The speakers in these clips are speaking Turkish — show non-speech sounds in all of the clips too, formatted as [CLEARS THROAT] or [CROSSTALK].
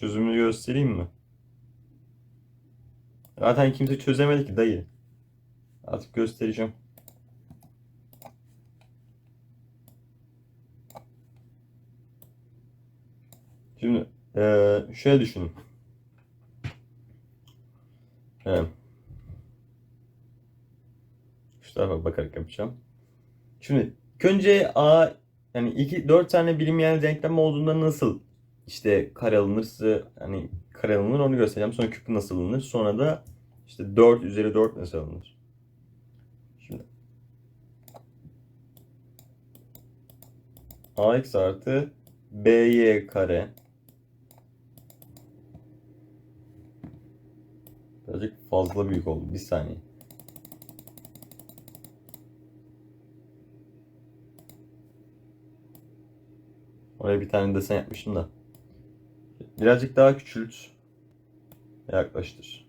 Çözümünü göstereyim mi? Zaten kimse çözemedi ki dayı. Artık göstereceğim. Şimdi eee şöyle düşünün. Evet. Şu tarafa bakarak yapacağım. Şimdi önce A yani iki dört tane bilinmeyen denklem olduğunda nasıl işte kare alınırsa hani kare alınır onu göstereceğim. Sonra küp nasıl alınır. Sonra da işte 4 üzeri 4 nasıl alınır. Şimdi ax artı by kare birazcık fazla büyük oldu. Bir saniye. Oraya bir tane desen yapmışım da. Birazcık daha küçült. Yaklaştır.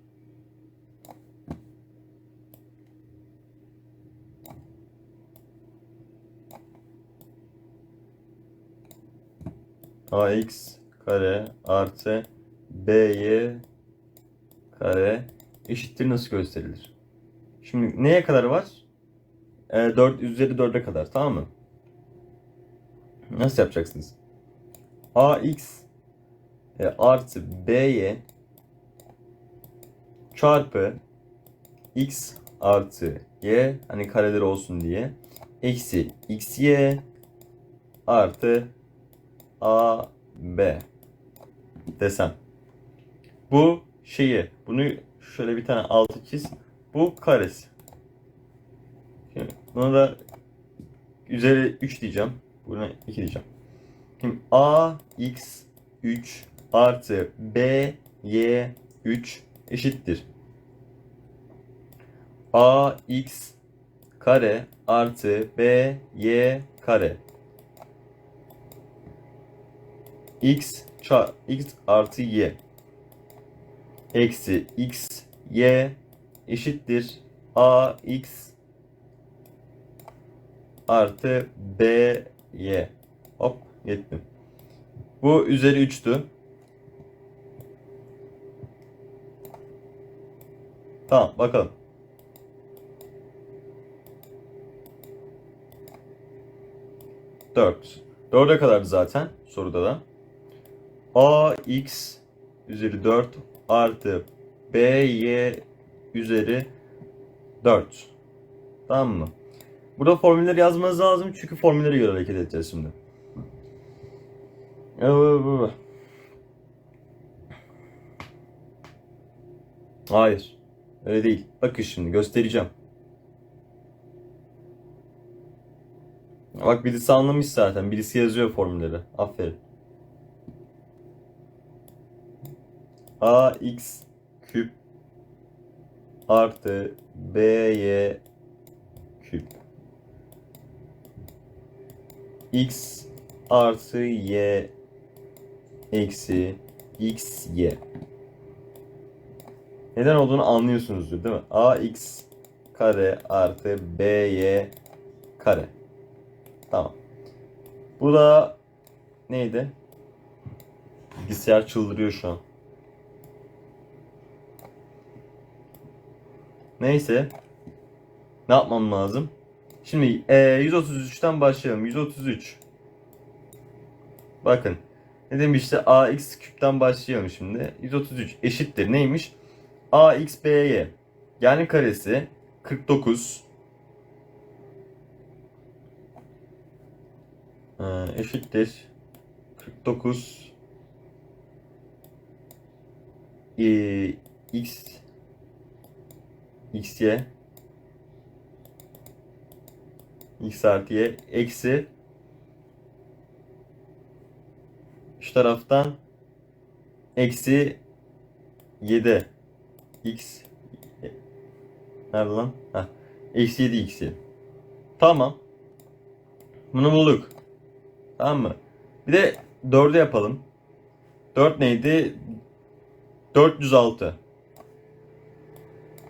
ax kare artı by kare eşittir nasıl gösterilir? Şimdi neye kadar var? E, 4 üzeri 4'e kadar tamam mı? Nasıl yapacaksınız? ax e, artı by çarpı x artı y hani kareleri olsun diye eksi xy artı a b desem. Bu şeyi bunu şöyle bir tane altı çiz. Bu karesi. Şimdi buna da üzeri 3 diyeceğim. Buna 2 diyeceğim. Şimdi a x 3 artı b y 3 eşittir. a x kare artı b y kare x çar x artı y eksi x y eşittir a x artı b y hop yettim. Bu üzeri 3'tü. Tamam bakalım. Dört. Dörde kadar zaten soruda da. A x üzeri 4 artı b y üzeri 4. Tamam mı? Burada formülleri yazmanız lazım çünkü formüllere göre hareket edeceğiz şimdi. Hayır. Öyle değil. Bakın şimdi göstereceğim. Bak birisi anlamış zaten. Birisi yazıyor formülleri. Aferin. ax küp artı by küp x artı y eksi x y neden olduğunu anlıyorsunuzdur değil mi? ax kare artı by kare tamam bu da neydi? Bilgisayar çıldırıyor şu an. Neyse. Ne yapmam lazım? Şimdi e, 133'ten başlayalım. 133. Bakın. Ne demişti? ax küpten başlayalım şimdi. 133 eşittir. Neymiş? Ax by. Yani karesi 49. E, eşittir. 49 e, x xy x artı y eksi şu taraftan eksi 7 x nerede lan? Heh. Eksi 7 x Tamam. Bunu bulduk. Tamam mı? Bir de 4'ü yapalım. 4 neydi? 406.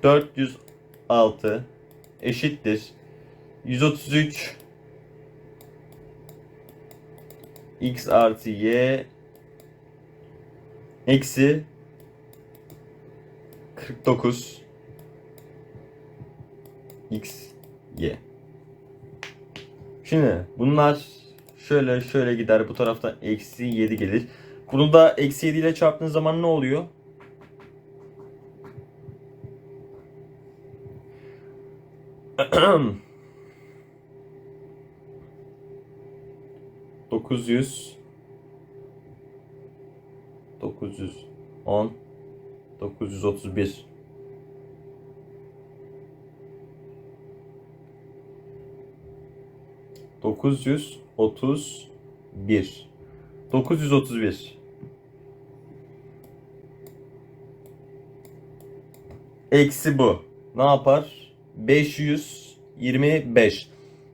406 eşittir 133 x artı y eksi 49 x y. Şimdi bunlar şöyle şöyle gider. Bu tarafta eksi 7 gelir. Bunu da eksi 7 ile çarptığın zaman ne oluyor? [CLEARS THROAT] Dokuz yüz dokuz yüz on dokuz yüz otuz bir. dokuz yüz otuz bir. dokuz yüz otuz bir. Eksi bu. Ne yapar? 525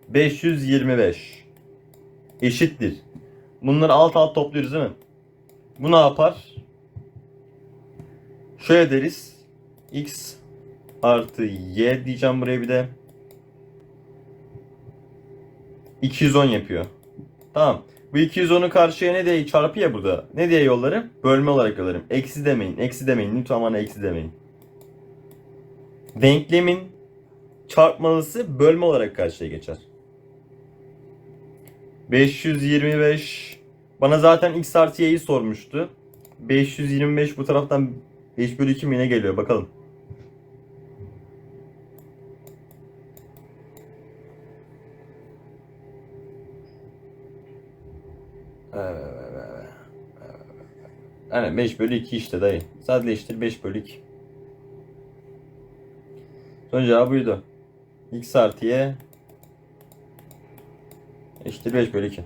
525 eşittir. Bunları alt alt topluyoruz değil mi? Bu ne yapar Şöyle deriz. X artı Y diyeceğim buraya bir de. 210 yapıyor. Tamam. Bu 210'u karşıya ne diye çarpı ya burada. Ne diye yollarım? Bölme olarak yollarım. Eksi demeyin. Eksi demeyin. Lütfen bana eksi demeyin. Denklemin çarpmalısı bölme olarak karşıya geçer. 525 bana zaten x artı y'yi sormuştu. 525 bu taraftan 5 bölü 2 mi ne geliyor bakalım. Yani 5 bölü 2 işte dayı. Sadeleştir 5 bölü 2. Son cevabı buydu. X artı Y eşittir 5 bölü 2.